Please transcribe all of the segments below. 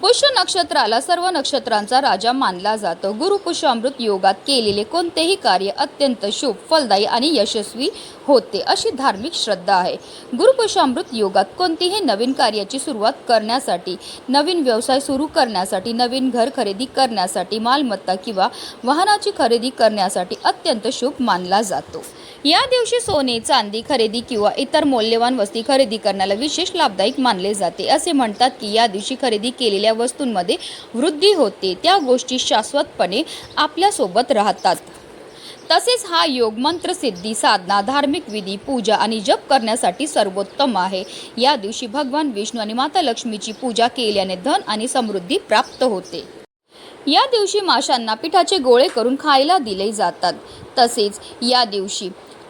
पुष्य नक्षत्राला सर्व नक्षत्रांचा राजा मानला जातो. गुरु पुष्य अमृत योगात केलेले कोणतेही कार्य अत्यंत शुभ फलदायी आणि यशस्वी होते अशी धार्मिक श्रद्धा आहे. गुरुपुष्य अमृत योगात कोणतीही नवीन कार्याची सुरुवात करण्यासाठी नवीन व्यवसाय सुरू करण्यासाठी नवीन घर खरेदी करण्यासाठी मालमत्ता किंवा वाहनाची खरेदी करण्यासाठी अत्यंत शुभ मानला जातो. या दिवशी सोने चांदी खरेदी किंवा इतर मौल्यवान वस्तू खरेदी करण्याला विशेष लाभदायक मानले जाते. असे म्हणतात की या दिवशी खरेदी केलेल्या वस्तूंमध्ये वृद्धी होते. त्या गोष्टी शाश्वतपणे आपल्यासोबत राहतात. तसेच हा योग मंत्र सिद्धी साधना धार्मिक विधी पूजा आणि जप करण्यासाठी सर्वोत्तम आहे. या दिवशी भगवान विष्णू आणि माता लक्ष्मीची पूजा केल्याने धन आणि समृद्धी प्राप्त होते. या दिवशी माशांना पिठाचे गोळे करून खायला दिले जातात. तसेच या दिवशी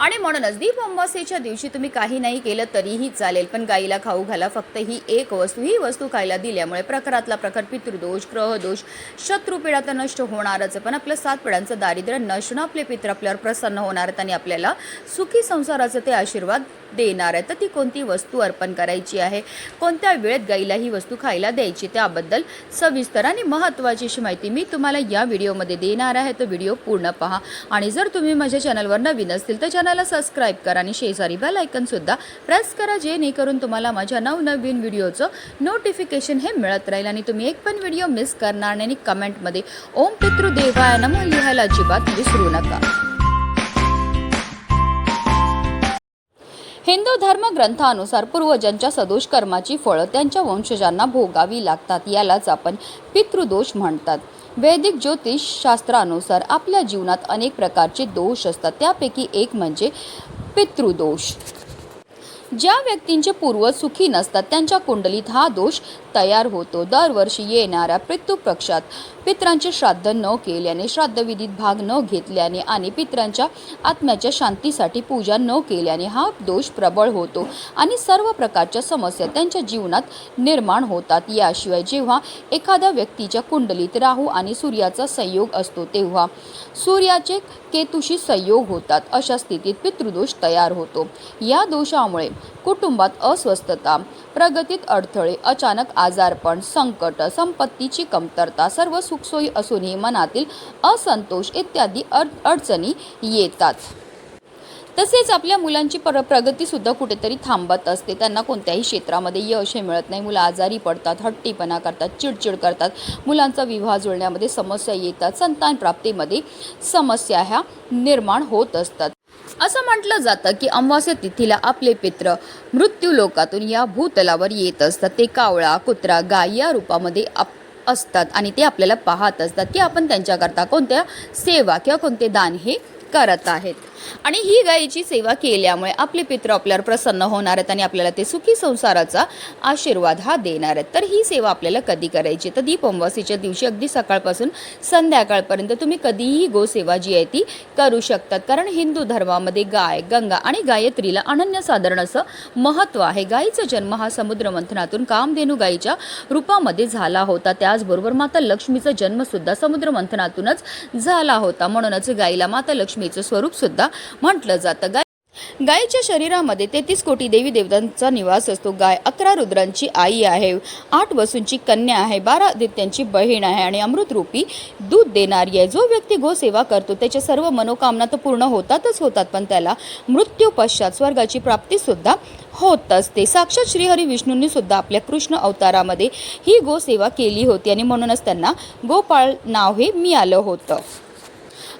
आणि म्हणूनच दीप अमावस्येच्या दिवशी तुम्ही काही नाही केलं तरीही चालेल. पण गाईला खाऊ घाला फक्त ही एक वस्तू ही वस्तू खायला दिल्यामुळे प्रखरातला प्रखर पितृदोष ग्रहदोष शत्रुपिढा तर नष्ट होणारच पण आपलं सात पिढ्यांचं दारिद्र्य नसणं आपले पित्र आपल्यावर प्रसन्न होणार आणि आपल्याला सुखी संसाराचं ते आशीर्वाद देणार आहे. तर ती कोणती वस्तू अर्पण करायची आहे? कोणत्या वेळेत गाईला ही वस्तू खायला द्यायची? त्याबद्दल सविस्तर आणि महत्त्वाची अशी माहिती मी तुम्हाला या व्हिडिओमध्ये देणार आहे. तो व्हिडिओ पूर्ण पहा. आणि जर तुम्ही माझ्या चॅनलवर नवीन असतील तर चॅनलला सबस्क्राईब करा आणि शेजारी बेल आयकनसुद्धा प्रेस करा जेणेकरून तुम्हाला माझ्या नवनवीन व्हिडिओचं नोटिफिकेशन हे मिळत राहील आणि तुम्ही एक पण व्हिडिओ मिस करणार नाही आणि कमेंटमध्ये ओम पितृदेवाय नमो लिहायला अजिबात विसरू नका. हिंदू धर्म ग्रंथानुसार पूर्वजांच्या सदोष कर्माची फळं त्यांच्या वंशजांना भोगावी लागतात यालाच आपण पितृदोष म्हणतात. वैदिक ज्योतिष शास्त्रानुसार आपल्या जीवनात अनेक प्रकारचे दोष असतात त्यापैकी एक म्हणजे पितृदोष. ज्या व्यक्तींचे पूर्वज सुखी नसतात त्यांच्या कुंडलीत हा दोष तयार होतो. दरवर्षी येणाऱ्या पितृपक्षात पित्रांचे श्राद्ध न केल्याने श्राद्धविधीत भाग न घेतल्याने आणि पित्रांच्या आत्म्याच्या शांतीसाठी पूजा न केल्याने हा दोष प्रबळ होतो आणि सर्व प्रकारच्या समस्या त्यांच्या जीवनात निर्माण होतात. याशिवाय जेव्हा एखाद्या व्यक्तीच्या कुंडलीत राहू आणि सूर्याचा संयोग असतो तेव्हा सूर्याचे केतुशी संयोग होतात. अशा स्थितीत पितृदोष तयार होतो. या दोषामुळे कुटुंबात अस्वस्थता प्रगतीत अडथळे अचानक आजारपण संकट संपत्तीची कमतरता सर्व सुखसोयी असूनही मनातील असंतोष इत्यादी अड अडचणी येतात. तसेच आपल्या मुलांची पर प्रगतीसुद्धा कुठेतरी थांबत असते. त्यांना कोणत्याही क्षेत्रामध्ये यश हे मिळत नाही. मुलं आजारी पडतात हट्टीपणा करतात चिडचिड करतात. मुलांचा विवाह जुळण्यामध्ये समस्या येतात. संतान प्राप्तीमध्ये समस्या ह्या निर्माण होत असतात. असं म्हटलं जातं की अमावास्या तिथीला आपले पित्र मृत्यूलोकातून या भूतलावर येत असतात. ते कावळा कुत्रा गाय या रूपामध्ये आप असतात आणि ते आपल्याला पाहत असतात की आपण त्यांच्याकरता कोणत्या सेवा किंवा कोणते दान हे करत आहेत. आणि ही गायीची सेवा केल्यामुळे आपले पित्र आपल्यावर प्रसन्न होणार आहेत आणि आपल्याला ते सुखी संसाराचा आशीर्वाद हा देणार आहेत. तर ही सेवा आपल्याला कधी करायची? तर दीप दिवशी अगदी सकाळपासून संध्याकाळपर्यंत तुम्ही कधीही गोसेवा जी आहे ती करू शकतात. कारण हिंदू धर्मामध्ये गाय गंगा आणि गायत्रीला अनन्यसाधारण असं महत्त्व आहे. गायीचा जन्म हा समुद्र मंथनातून कामधेनू गायीच्या रूपामध्ये झाला होता. त्याचबरोबर माता लक्ष्मीचा जन्मसुद्धा समुद्र मंथनातूनच झाला होता. म्हणूनच गायीला माता लक्ष्मीचं स्वरूपसुद्धा सुद्धा म्हटलं जातं. गाय गायीच्या शरीरामध्ये तेहतीस कोटी देवी देवतांचा निवास असतो. गाय अकरा रुद्रांची आई आहे. आठ वसूंची कन्या आहे. बारा आदित्यांची बहीण आहे. आणि अमृतरूपी दूध देणारी आहे. जो व्यक्ती गोसेवा करतो त्याच्या सर्व मनोकामना तर पूर्ण होतातच होतात पण त्याला मृत्यू पश्चात स्वर्गाची प्राप्तीसुद्धा होत असते. साक्षात श्रीहरी विष्णूंनी सुद्धा आपल्या कृष्ण अवतारामध्ये ही गोसेवा केली होती आणि म्हणूनच त्यांना गोपाळ नाव हे मिळालं होतं.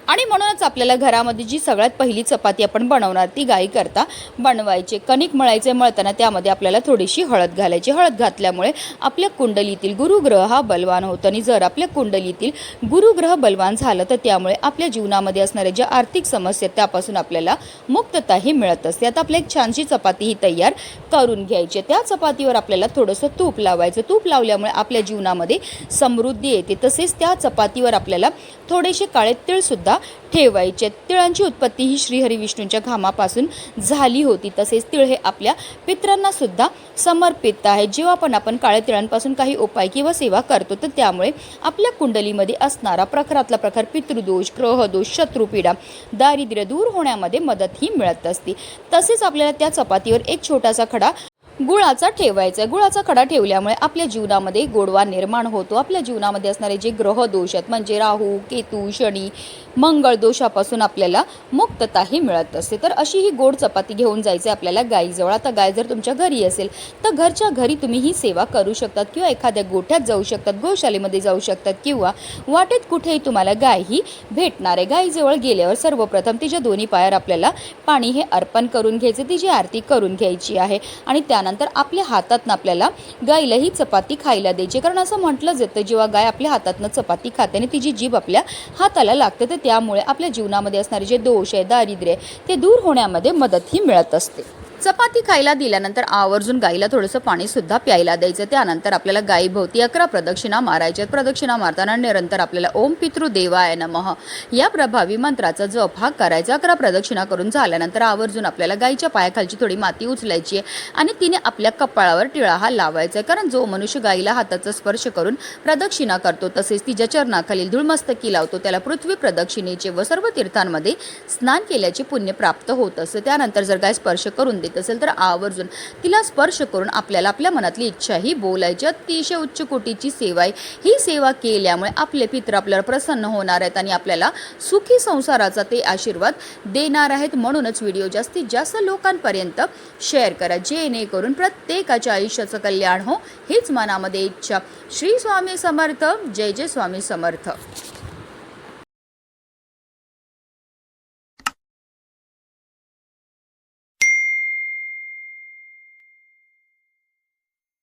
आणि म्हणूनच आपल्याला घरामध्ये जी सगळ्यात पहिली चपाती आपण बनवणार ती गाई करता बनवायचे कणिक मळायचे मळताना त्यामध्ये आपल्याला थोडीशी हळद घालायची. हळद घातल्यामुळे आपल्या कुंडलीतील गुरुग्रह हा बलवान होतो आणि जर आपल्या कुंडलीतील गुरुग्रह बलवान झालं तर त्यामुळे आपल्या जीवनामध्ये असणाऱ्या ज्या आर्थिक समस्या आहेत, त्यापासून आपल्याला मुक्तताही मिळत असते. आता आपल्या एक छानशी चपाती ही तयार करून घ्यायची त्या चपातीवर आपल्याला थोडंसं तूप लावायचं. तूप लावल्यामुळे आपल्या जीवनामध्ये समृद्धी येते. तसेच त्या चपातीवर आपल्याला थोडेसे काळे तिळसुद्धा ठेवायचे. तिळांची उत्पत्ती ही श्रीहरी विष्णूंच्या घामापासून झाली होती. तसेच तिळ हे आपल्या पित्रांना सुद्धा समर्पित आहे. जेव्हा पण आपण काळ्या तिळांपासून काही उपाय किंवा सेवा करतो तर त्यामुळे आपल्या कुंडलीमध्ये असणारा प्रखरातला प्रकार पितृदोष ग्रहदोष शत्रुपीडा दारिद्र्य दूर होण्यामध्ये मदतही मिळत असते. तसेच आपल्याला त्या चपातीवर एक छोटासा खडा गुळाचा ठेवायचा आहे. गुळाचा खडा ठेवल्यामुळे आपल्या जीवनामध्ये गोडवा निर्माण होतो. आपल्या जीवनामध्ये असणारे जे ग्रह दोष आहेत म्हणजे राहू केतू शनी मंगळ दोषापासून आपल्याला मुक्तताही मिळत असते. तर अशी ही गोड चपाती घेऊन जायचं आपल्याला गाईजवळ. आता गाय जर तुमच्या घरी असेल तर घरच्या घरी तुम्ही ही सेवा करू शकतात किंवा एखाद्या गोठ्यात जाऊ शकतात गोशालेमध्ये जाऊ शकतात किंवा वाटेत कुठेही तुम्हाला गाय ही भेटणार आहे. गाईजवळ गेल्यावर सर्वप्रथम तिच्या दोन्ही पायावर आपल्याला पाणी हे अर्पण करून घ्यायचे तिची आरती करून घ्यायची आहे आणि त्यानंतर आपल्या हातातनं आपल्याला गाईला ही चपाती खायला द्यायची. कारण असं म्हटलं जातं जेव्हा गाय आपल्या हातातनं चपाती खाते आणि तिची जीभ आपल्या हाताला लागते तर त्यामुळे आपल्या जीवनामध्ये असणारे जे दोष आहे दारिद्र्य आहे, ते दूर होण्यामध्ये मदतही मिळत असते. चपाती खायला दिल्यानंतर आवर्जून गाईला थोडंसं पाणीसुद्धा प्यायला द्यायचं. त्यानंतर आपल्याला गाईभोवती अकरा प्रदक्षिणा मारायच्या प्रदक्षिणा मारताना निरंतर आपल्याला ओम पितृदेवाय नमः या प्रभावी मंत्राचा जप हा करायचा. अकरा प्रदक्षिणा करून झाल्यानंतर आवर्जून आपल्याला गाईच्या पायाखालची थोडी माती उचलायची आहे आणि तिने आपल्या कपाळावर टिळा हा लावायचा आहे. कारण जो मनुष्य गाईला हाताचा स्पर्श करून प्रदक्षिणा करतो तसेच तिच्या चरणाखालील धूळमस्तकी लावतो त्याला पृथ्वी प्रदक्षिणेचे व सर्व तीर्थांमध्ये स्नान केल्याचे पुण्य प्राप्त होत असते. त्यानंतर जर गाय स्पर्श करून देत असेल तर आवर्जून तिला स्पर्श करून आपल्याला आपल्या मनातली इच्छा ही बोलायची. अतिशय उच्च कोटीची सेवा आहे ही सेवा केल्यामुळे आपले पित्र आपल्यावर प्रसन्न होणार आहेत आणि आपल्याला सुखी संसाराचा ते आशीर्वाद देणार आहेत. म्हणूनच व्हिडिओ जास्तीत जास्त लोकांपर्यंत शेअर करा. जेणेकरून प्रत्येकाच्या आयुष्याचं कल्याण हो. हीच मनामध्ये इच्छा. श्री स्वामी समर्थ. जय जय स्वामी समर्थ.